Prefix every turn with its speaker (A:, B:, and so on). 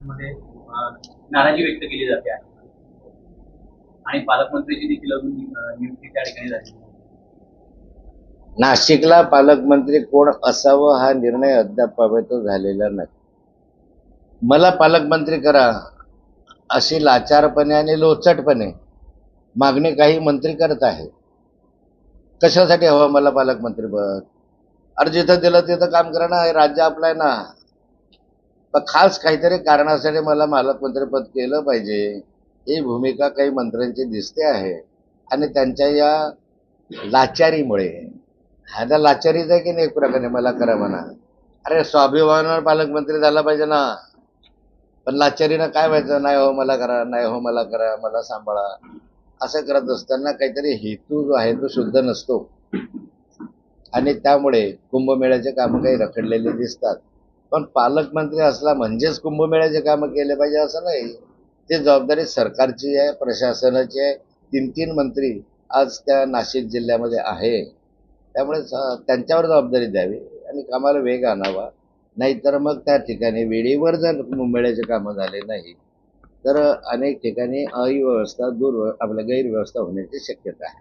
A: मध्ये नाराजी व्यक्त केली जाते. आणि पालकमंत्र्याची देखील अजून नियुक्ती त्या ठिकाणी झाली.
B: नाशिकला पालकमंत्री कोण असावं हा निर्णय अद्याप झालेला नाही. मला पालकमंत्री करा अशी लाचारपणे आणि लोचटपणे मागणी काही मंत्री करत आहे कशासाठी हवं मला पालकमंत्री पद? अरे जिथं दिलं तिथं काम करा ना राज्य आपलं आहे ना. पण खास काहीतरी कारणासाठी मला मालकमंत्रीपद केलं पाहिजे. ही भूमिका काही मंत्र्यांची दिसते आहे. आणि त्यांच्या या लाचारीमुळे. हा लाचारीच आहे की नाही एक प्रकारे मला करा म्हणा. अरे स्वाभिमानावर पालकमंत्री झाला पाहिजे ना. पण लाचारीनं काय व्हायचं? नाही हो मला करा नाही हो मला करा मला सांभाळा. असं करत असताना काहीतरी हेतू जो आहे तो शुद्ध नसतो. आणि त्यामुळे कुंभमेळ्याचे कामं काही रखडलेले दिसतात. पण पालकमंत्री असला म्हणजेच कुंभमेळ्याचे कामं केले पाहिजे असं नाही. ते जबाबदारी सरकारची आहे प्रशासनाची आहे. तीन तीन मंत्री आज त्या नाशिक जिल्ह्यामध्ये आहे. त्यामुळे त्यांच्यावर जबाबदारी द्यावी आणि कामाला वेग आणावा. नाहीतर मग त्या ठिकाणी वेळेवर जर मुंबईचे कामं झाले नाही तर अनेक ठिकाणी अव्यवस्था दूर आपल्या गैरव्यवस्था होण्याची शक्यता आहे.